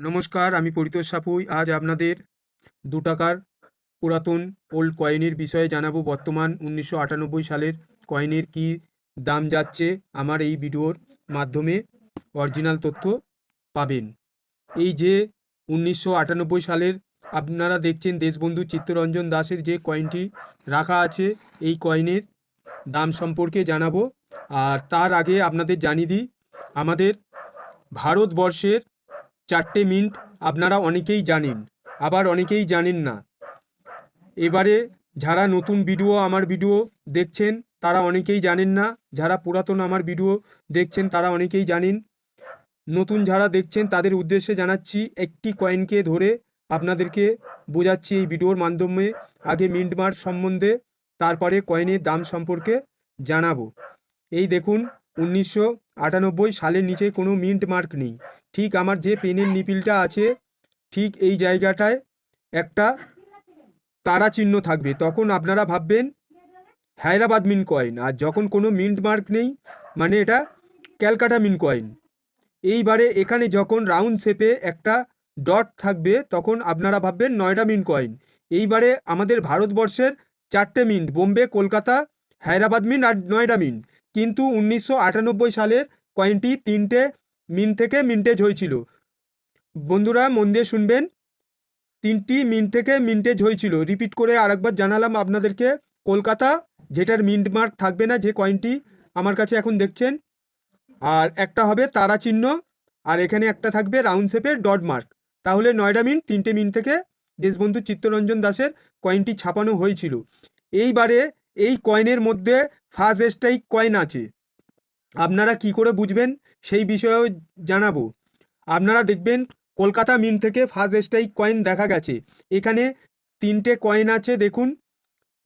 নমস্কার, আমি পরিতোষ সাপুই। আজ আপনাদের দু টাকার পুরাতন ওল্ড কয়েনের বিষয়ে জানাব। বর্তমান উনিশশো আটানব্বই সালের কয়েনের কি দাম যাচ্ছে? আমার এই ভিডিওর মাধ্যমে অরিজিনাল তথ্য পাবেন। এই যে উনিশশো আটানব্বই সালের আপনারা দেখছেন দেশবন্ধু চিত্তরঞ্জন দাসের যে কয়েনটি রাখা আছে, এই কয়েনের দাম সম্পর্কে জানাব। আর তার আগে আপনাদের জানিয়ে দিই, আমাদের ভারতবর্ষের চারটে মিন্ট আপনারা অনেকেই জানেন, আবার অনেকেই জানেন না। এবারে যারা নতুন ভিডিও আমার ভিডিও দেখছেন, তারা অনেকেই জানেন না। যারা পুরাতন আমার ভিডিও দেখছেন, তারা অনেকেই জানেন। নতুন যারা দেখছেন, তাদের উদ্দেশ্যে জানাচ্ছি, একটি কয়েনকে ধরে আপনাদেরকে বোঝাচ্ছি এই ভিডিওর মাধ্যমে আগে মিন্ট মার্ক সম্বন্ধে, তারপরে কয়েনের দাম সম্পর্কে জানাব। এই দেখুন উনিশশো আটানব্বই সালের নিচে কোনো মিন্ট মার্ক নেই। ঠিক আমার যে পেনের নিপিলটা আছে, ঠিক এই জায়গাটায় একটা তারা চিহ্ন থাকবে। তখন আপনারা ভাববেন, হায়দ্রাবাদ মিন কয়েন। আর যখন কোনো মিন্ট মার্ক নেই মানে এটা ক্যালকাটা মিন কয়েন। এইবারে এখানে যখন রাউন্ড শেপে একটা ডট থাকবে, তখন আপনারা ভাববেন নয়ডা মিন কয়েন। এইবারে আমাদের ভারতবর্ষের চারটে মিন্ট, বোম্বে, কলকাতা, হায়দ্রাবাদ মিন্ট আর নয়ডা মিন্ট কিন্তু উনিশশো আটানব্বই সালের কয়েনটি তিনটে মিন থেকে মিন্টেজ হয়েছিল। বন্ধুরা, মন দিয়ে শুনবেন। তিনটি মিন থেকে মিন্টেজ হয়েছিল। রিপিট করে আরেকবার জানালাম আপনাদেরকে। কলকাতা, যেটার মিন্ট মার্ক থাকবে না, যে কয়েনটি আমার কাছে এখন দেখছেন। আর একটা হবে তারা চিহ্ন, আর এখানে একটা থাকবে রাউন্ড শেপের ডট মার্ক। তাহলে নয়ডা মিন তিনটে মিন থেকে দেশবন্ধু চিত্তরঞ্জন দাসের কয়েনটি ছাপানো হয়েছিল। এইবারে এই কয়েনের মধ্যে ফার্স্ট স্ট্রাইক কয়েন আছে, আপনারা কি করে বুঝবেন? সেই বিষয়েও জানাব। আপনারা দেখবেন কলকাতা মিন্ট থেকে ফার্স্ট স্ট্রাইক কয়েন দেখা গেছে, এখানে তিনটে কয়েন আছে দেখুন,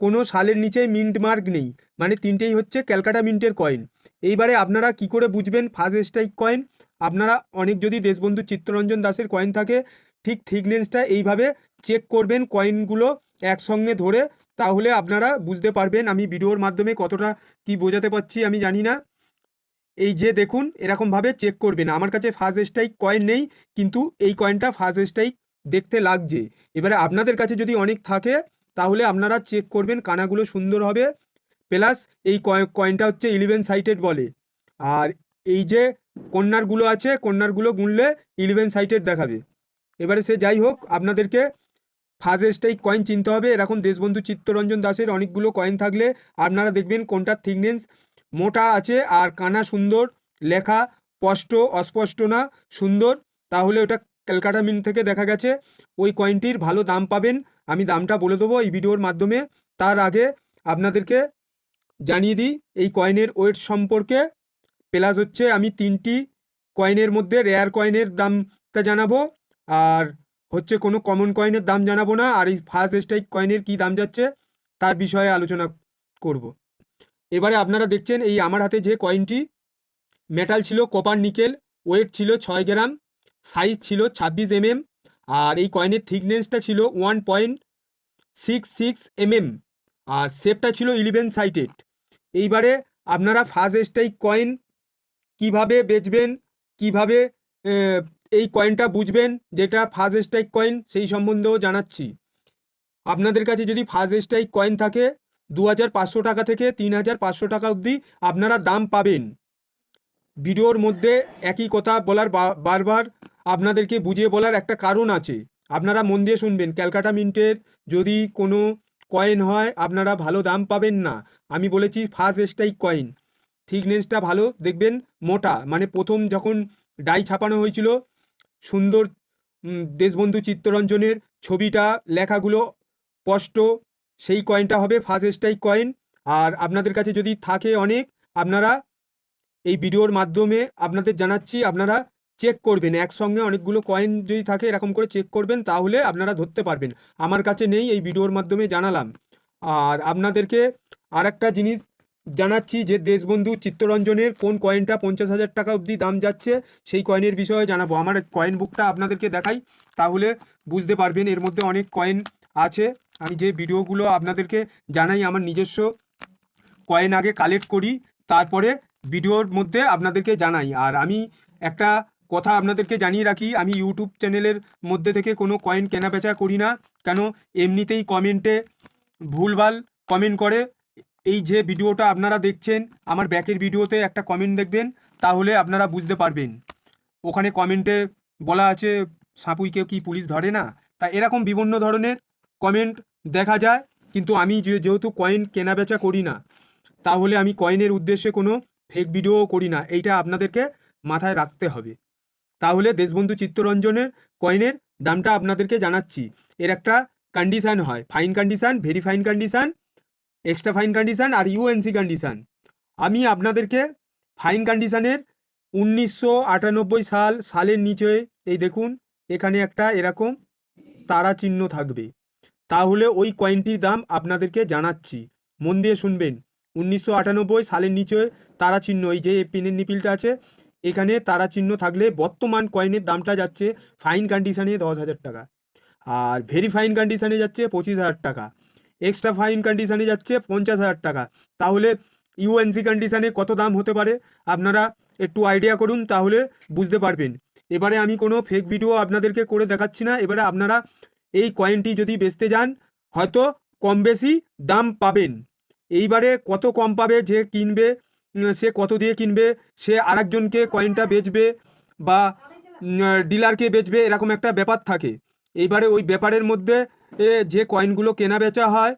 কোনো সালের নিচে মিন্ট মার্ক নেই মানে তিনটেই হচ্ছে ক্যালকাটা মিন্টের কয়েন এইবারে আপনারা কি করে বুঝবেন ফার্স্ট স্ট্রাইক কয়েন আপনারা অনেক যদি দেশবন্ধু চিত্তরঞ্জন দাসের কয়েন থাকে, ঠিক থিকনেসটা এইভাবে চেক করবেন কয়েনগুলো একসঙ্গে ধরে তাহলে আপনারা বুঝতে পারবেন আমি ভিডিওর মাধ্যমে কতটা কি বোঝাতে পারছি, আমি জানি না। এই যে দেখুন, এরকমভাবে চেক করবেন। আমার কাছে ফার্স্ট স্ট্রাইক কয়েন নেই, কিন্তু এই কয়েনটা ফার্স্ট স্ট্রাইক দেখতে লাগছে। এবারে আপনাদের কাছে যদি অনেক থাকে, তাহলে আপনারা চেক করবেন, কানাগুলো সুন্দর হবে। প্লাস এই কয়েনটা হচ্ছে ইলেভেন সাইটেড বলে। আর এই যে কন্যারগুলো আছে, কন্যারগুলো গুনলে ইলেভেন সাইটেড দেখাবে। এবারে সে যাই হোক, আপনাদেরকে স্ট্রাইক কয়েন চিনতে হবে। এরকম দেশবন্ধু চিত্তরঞ্জন দাসের অনেকগুলো কয়েন থাকলে আপনারা দেখবেন কোনটার থিকনেস মোটা আছে আর কানা সুন্দর, লেখা স্পষ্ট, অস্পষ্ট না, সুন্দর। তাহলে ওটা ক্যালকাটা মিন থেকে দেখা গেছে। ওই কয়েনটির ভালো দাম পাবেন। আমি দামটা বলে দেবো এই ভিডিওর মাধ্যমে। তার আগে আপনাদেরকে জানিয়ে দিই, এই কয়েনের ওয়েট সম্পর্কে। প্লাস হচ্ছে আমি তিনটি কয়েনের মধ্যে রেয়ার কয়েনের দামটা জানাব। আর হচ্ছে কোনো কমন কয়েনের দাম জানাব না, আর এই ফার্স্ট স্ট্রাইক কয়েনের কী দাম যাচ্ছে তার বিষয়ে আলোচনা করব। এবারে আপনারা দেখছেন এই আমার হাতে যে কয়েনটি মেটাল ছিল কপার নিকেল ওয়েট ছিল ছয় গ্রাম সাইজ ছিল ছাব্বিশ এমএম আর এই কয়েনের থিকনেসটা ছিল one point six six mm আর শেপটা ছিল ইলেভেন সাইটেড এইবারে আপনারা ফার্স্ট স্ট্রাইক কয়েন কীভাবে বেচবেন, কীভাবে এই কয়েনটা বুঝবেন যেটা ফার্স্ট স্ট্রাইক কয়েন সেই সম্বন্ধেও জানাচ্ছি। আপনাদের কাছে যদি ফার্স্ট স্ট্রাইক কয়েন থাকে দু হাজার পাঁচশো টাকা থেকে তিন হাজার পাঁচশো টাকা অবধি আপনারা দাম পাবেন। ভিডিওর মধ্যে একই কথা বলার বারবার আপনাদেরকে বুঝিয়ে বলার একটা কারণ আছে। আপনারা মন দিয়ে শুনবেন, ক্যালকাটা মিন্টের যদি কোনো কয়েন হয়, আপনারা ভালো দাম পাবেন না। আমি বলেছি ফার্স্ট স্ট্রাইক কয়েন থিকনেসটা ভালো, দেখবেন মোটা মানে প্রথম যখন ডাই ছাপানো হয়েছিল সুন্দর দেশবন্ধু চিত্তরঞ্জনের ছবিটা, লেখাগুলো স্পষ্ট। সেই কয়েনটা হবে ফার্স্ট স্ট্রাইক কয়েন আর আপনাদের কাছে যদি থাকে অনেক, আপনারা এই ভিডিওর মাধ্যমে আপনাদের জানাচ্ছি, আপনারা চেক করবেন। একসঙ্গে অনেকগুলো কয়েন যদি থাকে, এরকম করে চেক করবেন, তাহলে আপনারা ধরতে পারবেন। আমার কাছে নেই এই ভিডিওর মাধ্যমে জানালাম। আর আপনাদেরকে আর একটা জিনিস জানাচ্ছি যে দেশবন্ধু চিত্তরঞ্জনের কোন কয়েনটা পঞ্চাশ হাজার টাকা অবধি দাম যাচ্ছে, সেই কয়েনের বিষয়ে জানাব। আমার কয়েন বুকটা আপনাদেরকে দেখাই, তাহলে বুঝতে পারবেন এর মধ্যে অনেক কয়েন আছে। আমি যে ভিডিওগুলো আপনাদেরকে জানাই, আমার নিজস্ব কয়েন আগে কালেক্ট করি, তারপরে ভিডিওর মধ্যে আপনাদেরকে জানাই। আর আমি একটা কথা আপনাদেরকে জানিয়ে রাখি, আমি ইউটিউব চ্যানেলের মধ্যে থেকে কোনো কয়েন কেনাবেচা করি না, কেন এমনিতেই কমেন্টে ভুলভাল কমেন্ট করে। এই যে ভিডিওটা আপনারা দেখছেন, আমার ব্যাকের ভিডিওতে একটা কমেন্ট দেখবেন, তাহলে আপনারা বুঝতে পারবেন। ওখানে কমেন্টে বলা আছে, সাপুইকে কি পুলিশ ধরে না? তা এরকম বিভিন্ন ধরনের কমেন্ট দেখা যায়, কিন্তু আমি যেহেতু কয়েন কেনাবেচা করি না, তাহলে আমি কয়েনের উদ্দেশ্যে কোনো ফেক ভিডিও করি না, এইটা আপনাদেরকে মাথায় রাখতে হবে। তাহলে দেশবন্ধু চিত্তরঞ্জনের কয়েনের দামটা আপনাদেরকে জানাচ্ছি। এর একটা কন্ডিশান হয় fine condition very fine condition extra fine condition আর ইউএনসি কন্ডিশান আমি আপনাদেরকে ফাইন কন্ডিশানের উনিশশো আটানব্বই সাল, সালের নিচে, এই দেখুন, এখানে একটা এরকম তারা চিহ্ন থাকবে। তাহলে ওই কয়েনটির দাম আপনাদেরকে জানাচ্ছি। মন দিয়ে শুনবেন। উনিশশো আটানব্বই সালের নিচে তারা চিহ্ন, এই যে পেনের নিপিলটা আছে, এখানে তারা চিহ্ন থাকলে বর্তমান কয়েনের দামটা যাচ্ছে ফাইন কন্ডিশানে দশ হাজার টাকা। আর ভেরি ফাইন কন্ডিশানে যাচ্ছে পঁচিশ হাজার টাকা। এক্সট্রা ফাইন কন্ডিশানে যাচ্ছে পঞ্চাশ হাজার টাকা। তাহলে ইউএনসি কন্ডিশানে কত দাম হতে পারে? আপনারা একটু আইডিয়া করুন, তাহলে বুঝতে পারবেন। এবারে আমি কোনো ফেক ভিডিও আপনাদেরকে করে দেখাচ্ছি না। এবারে আপনারা এই কয়েনটি যদি বেচতে যান, হয়তো কম বেশি দাম পাবেন। এইবারে কত কম পাবে যে কিনবে সে কত দিয়ে কিনবে, সে আরেকজনকে কয়েনটা বেচবে বা ডিলারকে বেচবে, এরকম একটা ব্যাপার থাকে। এইবারে ওই ব্যাপারের মধ্যে এ, যে কয়েনগুলো কেনা বেচা হয়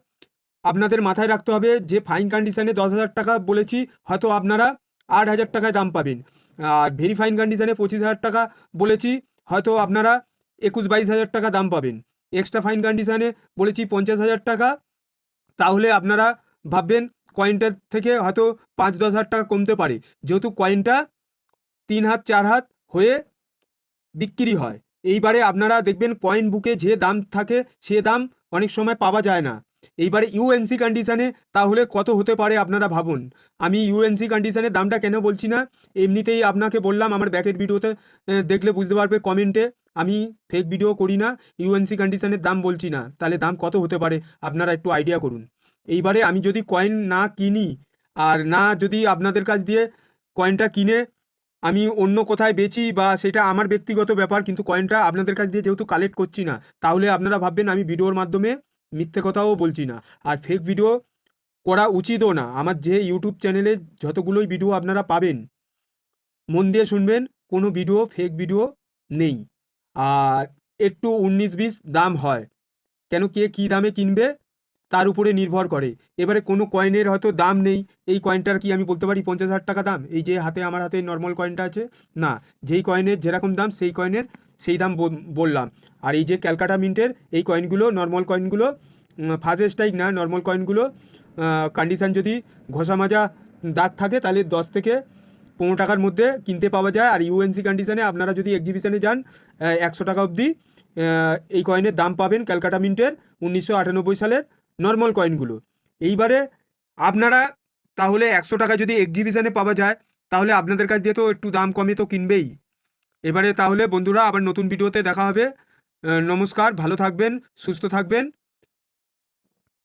আপনাদের মাথায় রাখতে হবে যে ফাইন কন্ডিশানে দশ হাজার টাকা বলেছি হয়তো আপনারা আট হাজার টাকায় দাম পাবেন। আর ভেরি ফাইন কন্ডিশানে পঁচিশ হাজার টাকা বলেছি হয়তো আপনারা একুশ বাইশ হাজার টাকা দাম পাবেন। এক্সট্রা ফাইন কন্ডিশানে বলেছি পঞ্চাশ হাজার টাকা তাহলে আপনারা ভাববেন কয়েনটার থেকে হয়তো পাঁচ দশ হাজার টাকা কমতে পারে। যেহেতু কয়েনটা তিন হাত চার হাত হয়ে বিক্রি হয়। এইবারে আপনারা দেখবেন কয়েন বুকে যে দাম থাকে, সে দাম অনেক সময় পাওয়া যায় না। এইবারে ইউএনসি কন্ডিশানে তাহলে কত হতে পারে আপনারা ভাবুন। আমি ইউএনসি কন্ডিশানের দামটা কেন বলছি না? এমনিতেই আপনাকে বললাম আমার ব্যাকের ভিডিওতে দেখলে বুঝতে পারবে কমেন্টে আমি ফেক ভিডিও করি না ইউএনসি কন্ডিশানের দাম বলছি না। তাহলে দাম কত হতে পারে? আপনারা একটু আইডিয়া করুন। এইবারে আমি যদি কয়েন না কিনি, আর না যদি আপনাদের কাছ দিয়ে কয়েনটা কিনে আমি অন্য কোথায় বেচি বা সেটা আমার ব্যক্তিগত ব্যাপার, কিন্তু কয়েনটা আপনাদের কাছ দিয়ে যেহেতু কালেক্ট করছি না, তাহলে আপনারা ভাববেন আমি ভিডিওর মাধ্যমে মিথ্যে কথাও বলছি না। আর ফেক ভিডিও করা উচিতও না। আমার যে ইউটিউব চ্যানেলে যতগুলোই ভিডিও আপনারা পাবেন, মন দিয়ে শুনবেন, কোনো ভিডিও ফেক ভিডিও নেই। আর একটু উনিশ বিশ দাম হয়। কেন কে কী দামে কিনবে? তার উপরে নির্ভর করে। এবারে কোনো কয়েনের হয়তো দাম নেই। এই কয়েনটার কি আমি বলতে পারি পঞ্চাশ হাজার টাকা দাম? এই যে হাতে, আমার হাতে নর্মাল কয়েনটা আছে? না, যেই কয়েনের যেরকম দাম, সেই কয়েনের সেই দাম বল- বললাম। আর এই যে ক্যালকাটা মিন্টের, এই কয়েনগুলো নর্মাল কয়েনগুলো ফার্স্ট স্ট্রাইক না নর্মাল কয়েনগুলো কন্ডিশান যদি ঘষা মাজা দাগ থাকে, তাহলে দশ থেকে পনেরো টাকার মধ্যে কিনতে পাওয়া যায়। আর ইউএনসি কন্ডিশানে আপনারা যদি এক্সিবিশনে যান একশো টাকা অবধি এই কয়েনের দাম পাবেন ক্যালকাটা মিন্টের উনিশশো আটানব্বই সালের। নর্মাল কয়েনগুলো এইবারে আপনারা তাহলে একশো টাকা যদি এক্সিবিশানে পাওয়া যায়, তাহলে আপনাদের কাছ দিয়ে তো একটু দাম কমে তো কিনবেই। এবারে তাহলে বন্ধুরা আবার নতুন ভিডিওতে দেখা হবে। নমস্কার, ভালো থাকবেন, সুস্থ থাকবেন।